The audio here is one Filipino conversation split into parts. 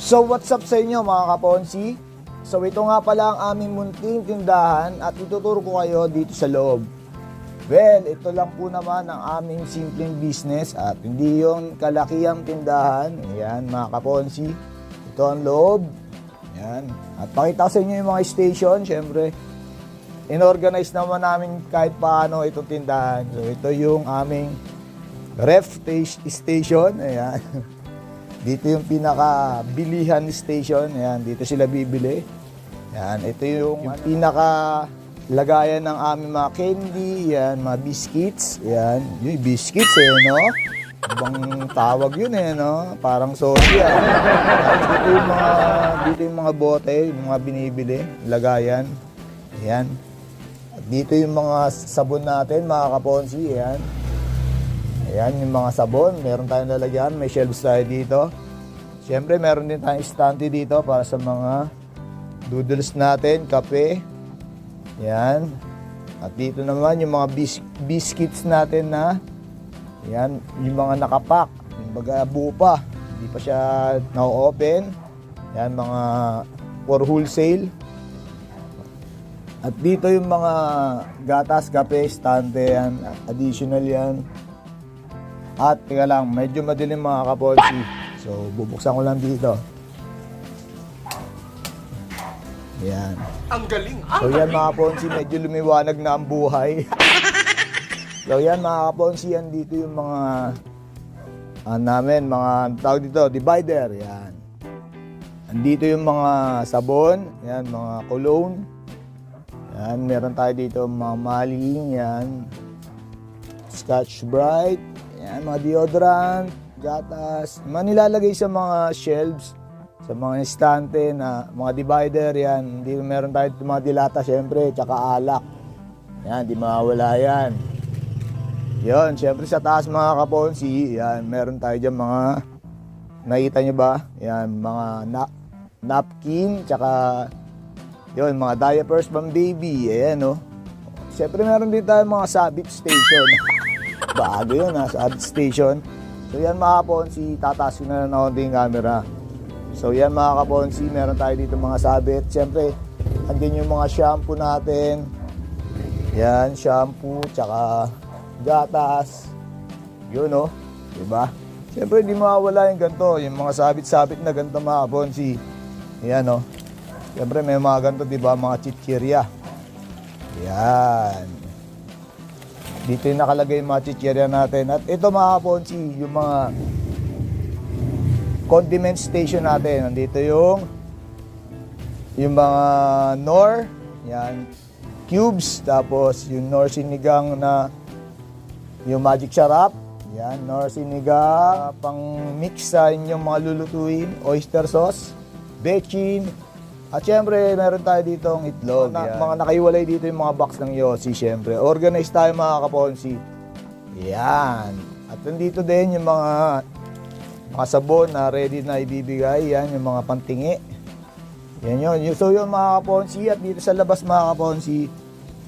So what's up sa inyo mga kaponsi? So ito nga pala ang aming munting tindahan at ituturo ko kayo dito sa loob. Well, ito lang po naman ang aming simpleng business at hindi yung kalakihang tindahan. Ayan mga kaponsi. Ito ang loob. Ayan. At pakita sa inyo yung mga station, syempre. Inorganize naman namin kahit paano itong tindahan. So ito yung aming ref sta- station. Ayan. Dito yung pinaka bilihan station. Ayan, dito sila bibili. Ayan, ito yung, yung pinaka lagayan ng aming mga candy, yan, mga biscuits. Yan, yung biscuits eh, no? Ibang tawag yun eh, no? Parang soda. Tapos dito yung mga, dito yung mga bote, yung mga binibili, lagayan. Ayan. At dito yung mga sabon natin, mga kaponsi, ayan. Ayan, yung mga sabon, meron tayong lalagyan, may shelves tayo dito. Siyempre, meron din tayong stante dito para sa mga noodles natin, kape. Yan. At dito naman yung mga bis- biscuits natin na yan, yung mga nakapak, yung baga buo pa. Hindi pa siya na-open. Yan, mga for wholesale. At dito yung mga gatas, kape, stante yan, additional yan. At teka lang, medyo madilim mga kapolsi. So, bubuksan ko lang dito. Yan. Ang galing! Ang So yan mga kaponsi, medyo lumiwanag na ang buhay. so yan mga kaponsi, yan dito yung mga ah, namin, mga tawag dito, divider, yan. Andito yung mga sabon, yan, mga cologne. Yan, meron tayo dito mga maling, yan. Scotch Bright, yan, mga deodorant, gatas. Mga nilalagay sa mga shelves, sa mga estante na mga divider, yan. Hindi meron tayo mga dilata, syempre, tsaka alak. Yan, di mawala yan. Yon, syempre sa taas mga kaponsi, yan, meron tayo dyan mga, nakita nyo ba? Yan, mga na, napkin, tsaka, yon, mga diapers pang baby, ayan, no. Syempre meron din tayo mga sabit station. Bago yun, ha, sabit station. So yan mga kaponsi, tataas ko na lang ako yung camera. So yan mga kaponsi, meron tayo dito mga sabit. Siyempre, andin yung mga shampoo natin. Yan, shampoo, tsaka gatas. Yun, no? Diba? Siyempre, di mawawala yung ganito. Yung mga sabit-sabit na ganito mga kaponsi. Yan, no? Siyempre, may mga ganito, di ba? Mga chichirya. Yan. Dito yung nakalagay yung mga chichirya natin. At ito mga kaponsi, yung mga condiment station natin. Nandito yung yung mga nor, yan, cubes, tapos yung nor sinigang na yung magic sarap, yan, nor sinigang, pang mix sa inyong mga lulutuin, oyster sauce, bechin, at syempre, meron tayo dito ang itlog. Na, mga nakaiwalay dito yung mga box ng Yossi, syempre. Organize tayo mga kaponsi. Yan. At nandito din yung mga mga sabon na ready na ibibigay. Yan, yung mga pantingi. Yan yun. So yung mga kaponsi at dito sa labas mga kaponsi,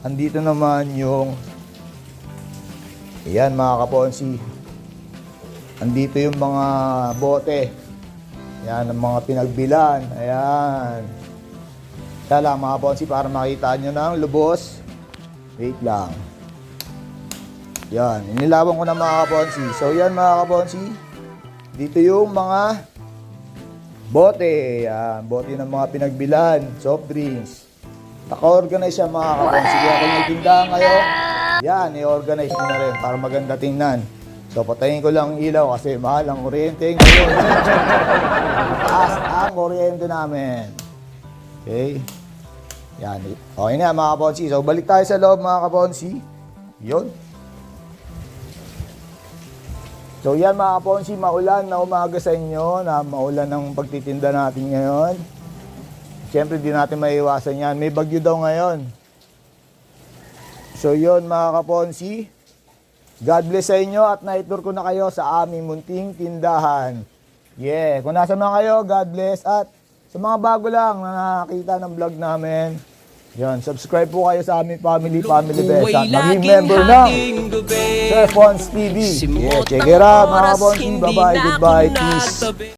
andito naman yung Yan mga kaponsi. Andito yung mga bote. Yan, ang mga pinagbilan. Ayan. Kaya lang mga kaponsi para makita nyo ng lubos. Wait lang. Yan, inilawan ko na mga kaponsi. So yan mga kaponsi, dito yung mga bote. Yan, bote ng mga pinagbilan, soft drinks. Naka-organize siya mga kaponsi. Kaya kung may tindahan kayo, yan, i-organize nyo na rin para maganda tingnan. So patayin ko lang ang ilaw kasi mahal ang kuryente ngayon. Taas ang kuryente namin. Okay? Yan. Okay na mga kaponsi. So balik tayo sa loob mga kaponsi. Yun. So yan mga kaponsi, maulan na umaga sa inyo, na maulan ng pagtitinda natin ngayon. Siyempre, di natin maiiwasan yan. May bagyo daw ngayon. So yun mga kaponsi, God bless sa inyo at naitour ko na kayo sa aming munting tindahan. Yeah, kung nasa mga kayo, God bless. At sa mga bago lang na nakakita ng vlog namin, yan, subscribe po kayo sa aming family, family best. At maging member ng Sir Pons TV. Yeah, check it out mga kaponsi. Bye-bye, goodbye, peace.